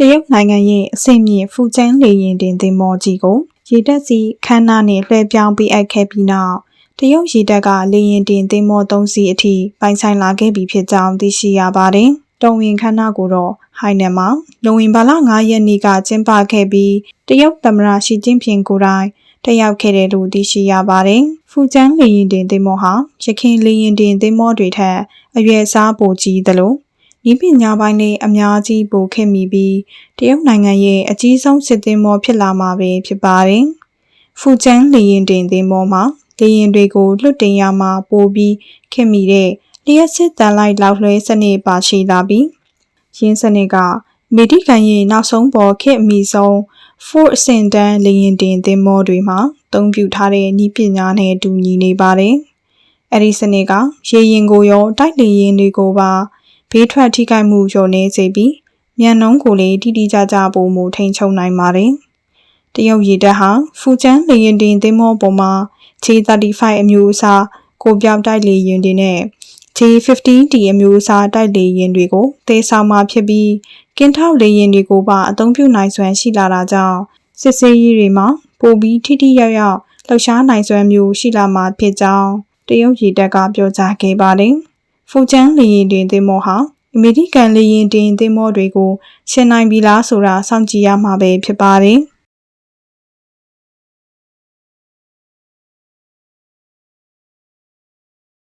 တရုတ်နိုင်ငံရဲ့အဆင့်မြင့်ဖူကျန်းလေရင်တင်သင်္ဘောကြီးကိုရေတပ်စီခန်းနာနဲ့လွှဲပြောင်းပေးအပ်ခဲ့ပြီးနောက်တရုတ်ရေတပ်ကလေရင်တင်သင်္ဘော၃စီးအထိပိုင်ဆိုင်လာခဲ့ပြီဖြစ်ကြောင်းသိရှိရပါတယ်။တုံဝင်ခန်းနာကိုတော့ဟိုင်နန်မှာလုံဝင်ဘာလ9ရက်နေ့ကကျင်းပခဲ့ပြီးတရုတ်သမ္မတရှီကျင်းဖျင်ကိုယ်တိုင်တက်ရောက်ခဲ့တယ်လို့သိရှိရပါတယ်။ဖူကျန်းလေရင်တင်သင်္ဘောဟာရခိုင်လေရင်တင်သင်္ဘောတွေထက်အရွယ်အစားပိုကြီးသလို ဤပညာပိုင်းလေးအများကြီးပိုခဲ့မိပြီးတရုတ်နိုင်ငံရဲ့အကြီးဆုံးစစ်သင်္ဘောဖြစ်လာမှာပဲဖြစ်ပါတယ်။ဖူကျန်းလေရင်တင်သင်္ဘောမှာလေရင်တွေကိုလွတ်တင်ရမှာပိုပြီးခင်မိတဲ့လျှက်စစ်တန်လိုက်လောက်လွှဲစနစ်ပါရှိလာပြီးရင်းစနစ်ကမေဒီကန်ရဲ့နောက်ဆုံးပေါ်ခေတ်အမီဆုံး Ford အဆင့်တန်းလေရင်တင်သင်္ဘောတွေမှာသုံးပြုထားတဲ့နည်းပညာနဲ့တူညီနေပါတယ်။အဲဒီစနစ်ကရေရင်ကိုရောတိုက်လေရင်တွေကိုပါ ဘေးထွက်ထိခိုက်မှုလျော့နေစေပြီးမြန်နှုံးကိုလည်းတိတိကျကျပုံမူထိန်ချုံနိုင်ပါတယ်။တရုတ်ရေတပ်ဟာဖူကျန်းလေရင်တင်သင်္ဘောပေါ်မှာ J35 အမျိုးအစားကိုပြောက်တိုက်လေရင်တွေနဲ့ J15D အမျိုးအစားတိုက်လေရင်တွေကိုသေဆောင်မှာဖြစ်ပြီးကင်းထောက်လေရင်တွေကိုပါအသုံးပြုနိုင်စွမ်းရှိလာတာကြောင့်စစ်ဆေးရေးတွေမှာပိုပြီးထိထိရောက်ရောက်လှုပ်ရှားနိုင်စွမ်းမျိုးရှိလာမှာဖြစ်ကြောင်းတရုတ်ရေတပ်ကပြောကြားခဲ့ပါတယ်။ ဖူကျန်းလေရင်တင်သင်္ဘောဟာအမေရိကန်လေရင်တင်သင်္ဘောတွေကိုရှင်းနိုင်ပြီလားဆိုတာစောင့်ကြည့်ရမှာပဲဖြစ်ပါတယ်။